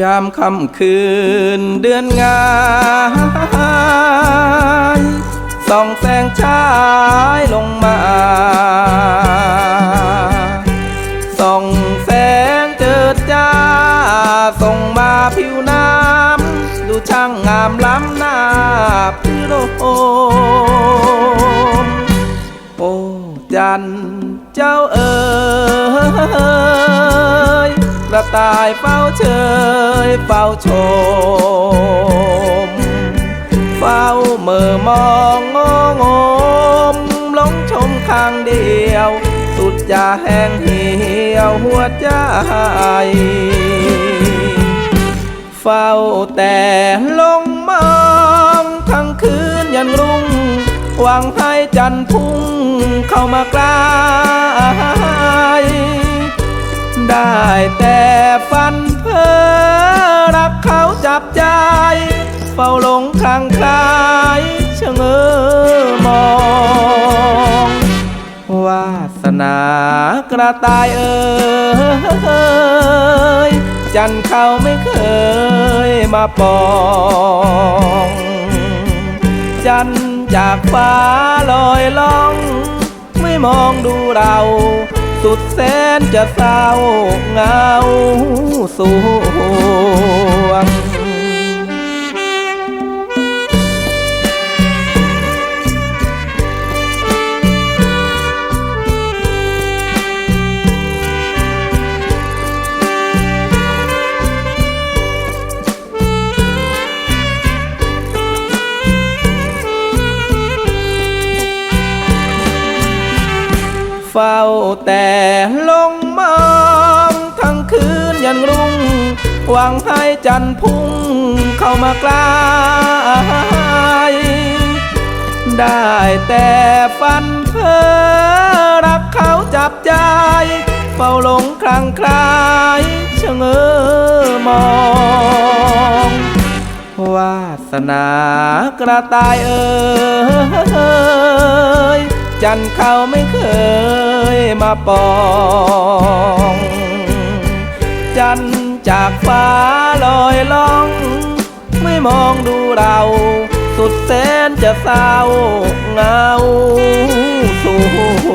ยามค่ำคืนเดือนงายส่องแสงชายลงมาส่องแสงเจิดจ้าส่งมาผิวน้ำ ดูช่างงามล้ำหน้าพิโร ระต่ายเฝ้าเชยเฝ้าชม เฝ้าเมื่อมองงงมหลงชมข้างเดียว สุดจะแห้งเหี่ยวหัวใจเฝ้าแต่ลงมองทั้งคืนยันรุ่งหวังให้จันพุ่งเข้ามาใกล้ ฝันเพ้อรักเขาจับใจ เฝ้าหลงคลางคลายชะเง้อมอง วาสนากระตายเอ่ยจันเขาไม่เคยมาปอง จันจากฟ้าลอยล่อง ไม่มองดูเรา สุดแสนจะเศร้าเหงา สวงเฝ้าแต่ลงมอ หวังให้จันพุ่งเข้ามาใกล้ได้แต่ฝันเพ้อรักเขาจับใจ เฝ้าหลงคลางคลายชะเง้อมองวาสนากระต่ายเอ่ยจันเขาไม่เคยมาปอง จากฟ้าลอยล่อง ไม่มองดูเรา สุดแสนจะเศร้าเงาสูง